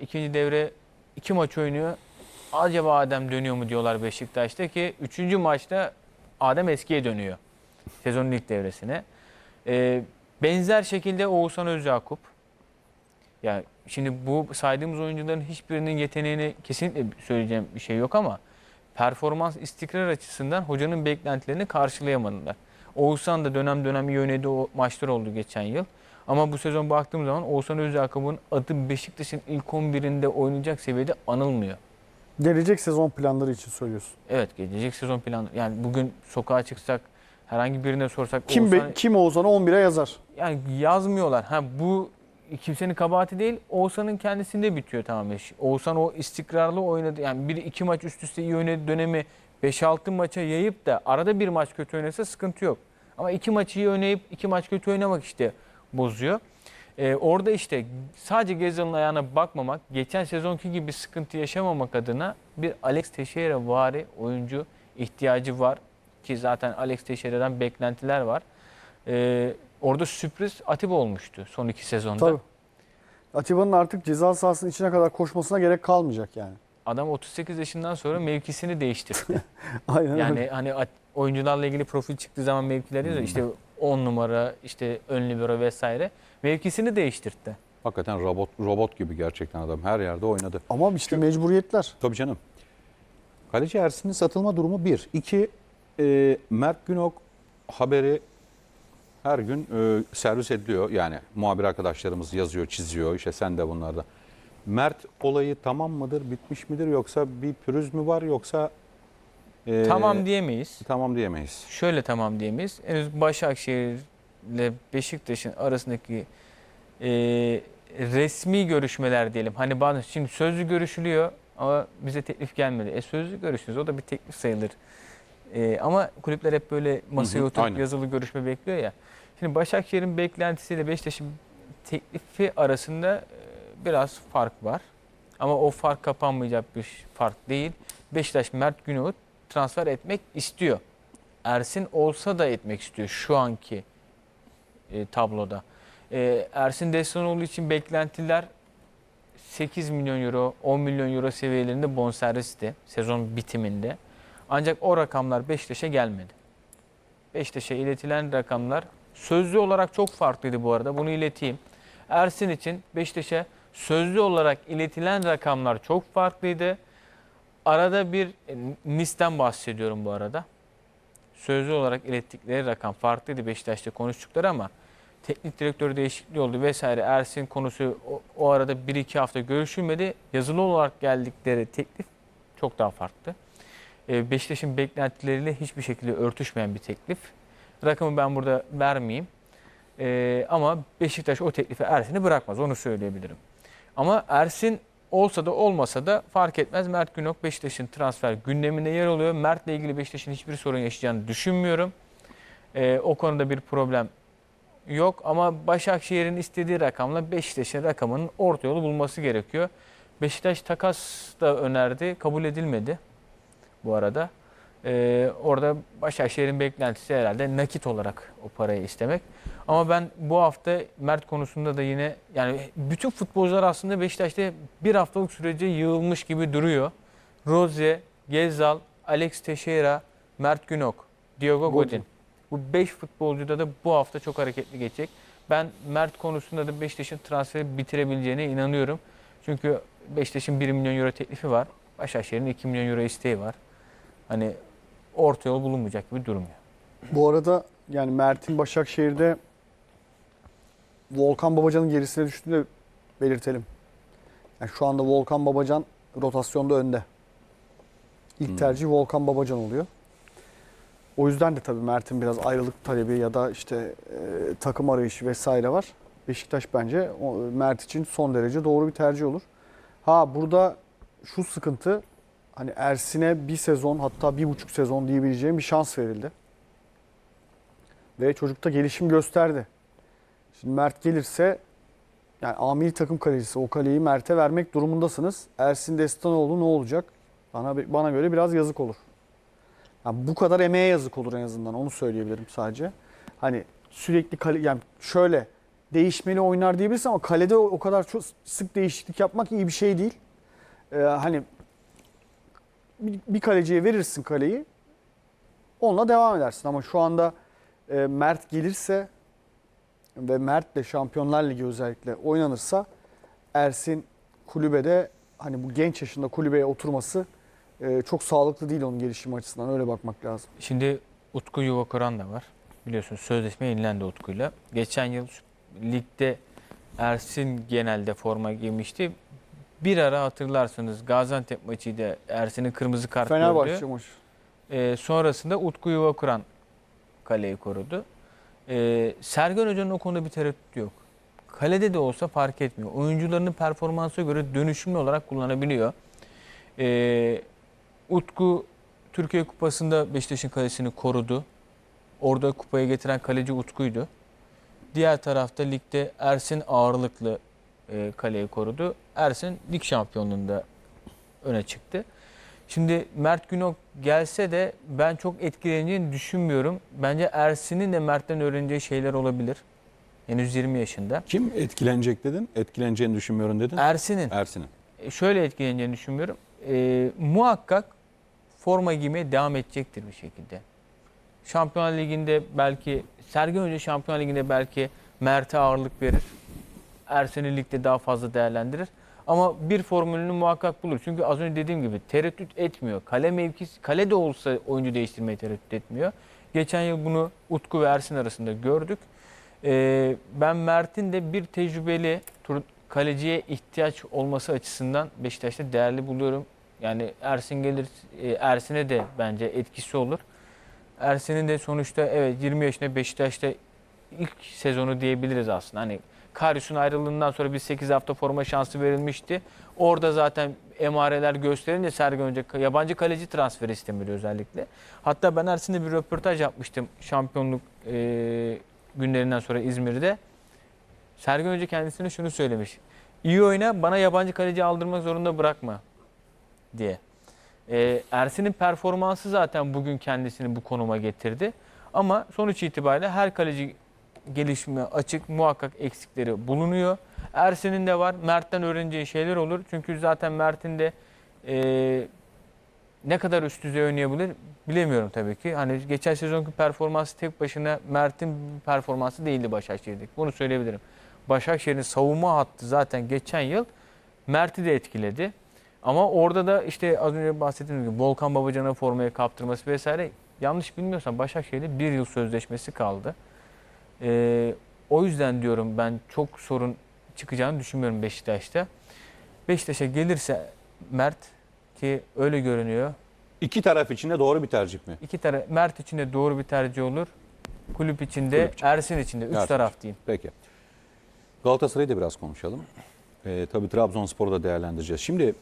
İkinci devre iki maç oynuyor. Acaba Adem dönüyor mu diyorlar Beşiktaş'ta ki üçüncü maçta Adem eskiye dönüyor. Sezonun ilk devresine. Ee, benzer şekilde Oğuzhan Özyakup. Ya şimdi bu saydığımız oyuncuların hiçbirinin yeteneğini kesinlikle söyleyeceğim bir şey yok ama performans istikrar açısından hocanın beklentilerini karşılayamadılar. Oğuzhan da dönem dönem iyi oynadığı maçlar oldu geçen yıl. Ama bu sezon baktığım zaman Oğuzhan Özyakup'un adı Beşiktaş'ın ilk 11'inde oynayacak seviyede anılmıyor. Gelecek sezon planları için söylüyorsun. Evet gelecek sezon planı. Yani bugün sokağa çıksak herhangi birine sorsak Kim Oğuzhan- kim Oğuzhan'ı 11'e yazar? yani yazmıyorlar. Ha bu kimsenin kabahati değil. Oğuzhan'ın kendisinde bitiyor tamamen. iş. Oğuzhan o istikrarlı oynadı. Yani bir iki maç üst üste iyi oynadı dönemi 5-6 maça yayıp da arada bir maç kötü oynasa sıkıntı yok. Ama iki maç iyi oynayıp iki maç kötü oynamak işte bozuyor. Ee, orada işte sadece Gezal'ın ayağına bakmamak, geçen sezonki gibi sıkıntı yaşamamak adına bir Alex Teixeira vari oyuncu ihtiyacı var. Ki zaten Alex Teixeira'dan beklentiler var. Ee, orada sürpriz Atiba olmuştu son iki sezonda. Tabii. Atiba'nın artık ceza sahasının içine kadar koşmasına gerek kalmayacak yani. Adam 38 yaşından sonra mevkisini değiştirdi. Aynen öyle. yani hani at- oyuncularla ilgili profil çıktığı zaman mevkiler yazıyor. İşte 10 numara, işte ön libero vesaire. Mevkisini değiştirdi. Hakikaten robot robot gibi gerçekten adam. Her yerde oynadı. Ama işte mecburiyetler. Tabii canım. Kaleci Ersin'in satılma durumu bir. İki, e, Mert Günok haberi her gün e, servis ediliyor. Yani muhabir arkadaşlarımız yazıyor, çiziyor. İşte sen de bunlarda. Mert olayı tamam mıdır, bitmiş midir yoksa bir pürüz mü var yoksa e, tamam diyemeyiz. tamam diyemeyiz. Şöyle tamam diyemeyiz. Henüz Başakşehir ile Beşiktaş'ın arasındaki e, resmi görüşmeler diyelim. Hani bazı şimdi sözlü görüşülüyor ama bize teklif gelmedi. E sözlü görüşünüz o da bir teklif sayılır. E, ama kulüpler hep böyle masaya oturup aynen. yazılı görüşme bekliyor ya. Şimdi Başakşehir'in beklentisiyle Beşiktaş'ın teklifi arasında e, biraz fark var. Ama o fark kapanmayacak bir fark değil. Beşiktaş Mert Günok'u transfer etmek istiyor. Ersin olsa da etmek istiyor şu anki e, tabloda. E, Ersin Destanoğlu için beklentiler 8 milyon euro, 10 milyon euro seviyelerinde bonservisti sezon bitiminde. Ancak o rakamlar Beşiktaş'a gelmedi. Beşiktaş'a iletilen rakamlar sözlü olarak çok farklıydı bu arada. Bunu ileteyim. Ersin için Beşiktaş'a sözlü olarak iletilen rakamlar çok farklıydı. Arada bir e, NIS'ten bahsediyorum bu arada. Sözlü olarak ilettikleri rakam farklıydı Beşiktaş'ta konuştukları ama teknik direktör değişikliği oldu vesaire. Ersin konusu o, o arada 1-2 hafta görüşülmedi. Yazılı olarak geldikleri teklif çok daha farklı. Ee, Beşiktaş'ın beklentileriyle hiçbir şekilde örtüşmeyen bir teklif. Rakamı ben burada vermeyeyim. Ee, ama Beşiktaş o teklifi Ersin'i bırakmaz onu söyleyebilirim. Ama Ersin olsa da olmasa da fark etmez. Mert Günok Beşiktaş'ın transfer gündeminde yer alıyor. Mert'le ilgili Beşiktaş'ın hiçbir sorun yaşayacağını düşünmüyorum. Ee, o konuda bir problem yok ama Başakşehir'in istediği rakamla Beşiktaş'ın rakamının orta yolu bulması gerekiyor. Beşiktaş takas da önerdi, kabul edilmedi bu arada. Ee, orada Başakşehir'in beklentisi herhalde nakit olarak o parayı istemek. Ama ben bu hafta Mert konusunda da yine yani bütün futbolcular aslında Beşiktaş'ta bir haftalık sürece yığılmış gibi duruyor. Roze, Gezal, Alex Teixeira, Mert Günok, Diogo Godin. Godin. Bu 5 futbolcuda da bu hafta çok hareketli geçecek. Ben Mert konusunda da Beşiktaş'ın transferi bitirebileceğine inanıyorum. Çünkü Beşiktaş'ın 1 milyon euro teklifi var. Başakşehir'in 2 milyon euro isteği var. Hani orta yol bulunmayacak gibi durmuyor. Bu arada yani Mert'in Başakşehir'de Volkan Babacan'ın gerisine düştüğünü de belirtelim. Yani şu anda Volkan Babacan rotasyonda önde. İlk Hmm. tercih Volkan Babacan oluyor. O yüzden de tabii Mert'in biraz ayrılık talebi ya da işte e, takım arayışı vesaire var. Beşiktaş bence o, Mert için son derece doğru bir tercih olur. Ha burada şu sıkıntı hani Ersin'e bir sezon hatta bir buçuk sezon diyebileceğim bir şans verildi. Ve çocukta gelişim gösterdi. Şimdi Mert gelirse yani amiri takım kalecisi o kaleyi Mert'e vermek durumundasınız. Ersin Destanoğlu ne olacak? Bana bana göre biraz yazık olur. Yani bu kadar emeğe yazık olur en azından onu söyleyebilirim sadece. Hani sürekli kale yani şöyle değişmeli oynar diyebilirsin ama kalede o kadar çok sık değişiklik yapmak iyi bir şey değil. Ee, hani bir, kaleciye verirsin kaleyi onunla devam edersin ama şu anda e, Mert gelirse ve Mert'le Şampiyonlar Ligi özellikle oynanırsa Ersin kulübede hani bu genç yaşında kulübeye oturması e, çok sağlıklı değil onun gelişim açısından öyle bakmak lazım. Şimdi Utku Yuvakuran da var. Biliyorsunuz sözleşme yenilendi Utku'yla. Geçen yıl ligde Ersin genelde forma giymişti. Bir ara hatırlarsınız Gaziantep maçıydı. Ersin'in kırmızı kart Fenerbahçe gördü. maçı. Ee, sonrasında Utku Yuvakuran kaleyi korudu. Ee, Sergen Hoca'nın o konuda bir tereddütü yok. Kalede de olsa fark etmiyor. Oyuncularının performansa göre dönüşümlü olarak kullanabiliyor. Ee, Utku Türkiye Kupası'nda Beşiktaş'ın kalesini korudu. Orada kupaya getiren kaleci Utku'ydu. Diğer tarafta ligde Ersin ağırlıklı e, kaleyi korudu. Ersin lig şampiyonluğunda öne çıktı. Şimdi Mert Günok gelse de ben çok etkileneceğini düşünmüyorum. Bence Ersin'in de Mert'ten öğreneceği şeyler olabilir. Henüz 20 yaşında. Kim etkilenecek dedin? Etkileneceğini düşünmüyorum dedin. Ersin'in Ersin'in. e, şöyle etkileneceğini düşünmüyorum. E, muhakkak forma giymeye devam edecektir bir şekilde. Şampiyonlar Ligi'nde belki Sergen Hoca Şampiyonlar Ligi'nde belki Mert'e ağırlık verir. Ersen'i ligde daha fazla değerlendirir. Ama bir formülünü muhakkak bulur. Çünkü az önce dediğim gibi tereddüt etmiyor. Kale mevkisi, kale de olsa oyuncu değiştirmeye tereddüt etmiyor. Geçen yıl bunu Utku ve Ersin arasında gördük. Ee, ben Mert'in de bir tecrübeli kaleciye ihtiyaç olması açısından Beşiktaş'ta değerli buluyorum. Yani Ersin gelir, e, Ersin'e de bence etkisi olur. Ersin'in de sonuçta evet 20 yaşında Beşiktaş'ta ilk sezonu diyebiliriz aslında. Hani Karius'un ayrılığından sonra bir 8 hafta forma şansı verilmişti. Orada zaten emareler gösterince Sergen Hoca yabancı kaleci transferi istemiyor özellikle. Hatta ben Ersin'de bir röportaj yapmıştım şampiyonluk e, günlerinden sonra İzmir'de. Sergen Hoca kendisine şunu söylemiş. İyi oyna bana yabancı kaleci aldırmak zorunda bırakma diye. Ee, Ersin'in performansı zaten bugün kendisini bu konuma getirdi. Ama sonuç itibariyle her kaleci gelişime açık muhakkak eksikleri bulunuyor. Ersin'in de var. Mert'ten öğreneceği şeyler olur. Çünkü zaten Mert'in de e, ne kadar üst düzey oynayabilir bilemiyorum tabii ki. Hani geçen sezonki performansı tek başına Mert'in performansı değildi Başakşehir'deki. Bunu söyleyebilirim. Başakşehir'in savunma hattı zaten geçen yıl Mert'i de etkiledi. Ama orada da işte az önce bahsettiğim gibi Volkan Babacan'a formaya kaptırması vesaire yanlış bilmiyorsam Başakşehir'de bir yıl sözleşmesi kaldı. Ee, o yüzden diyorum ben çok sorun çıkacağını düşünmüyorum Beşiktaş'ta. Beşiktaş'a gelirse Mert ki öyle görünüyor. İki taraf için de doğru bir tercih mi? İki taraf Mert için de doğru bir tercih olur. Kulüp için de Kulüp için. Ersin için de üç Ersin taraf diyeyim. Peki. Galatasaray'ı da biraz konuşalım. Ee, tabii Trabzonspor'u da değerlendireceğiz. Şimdi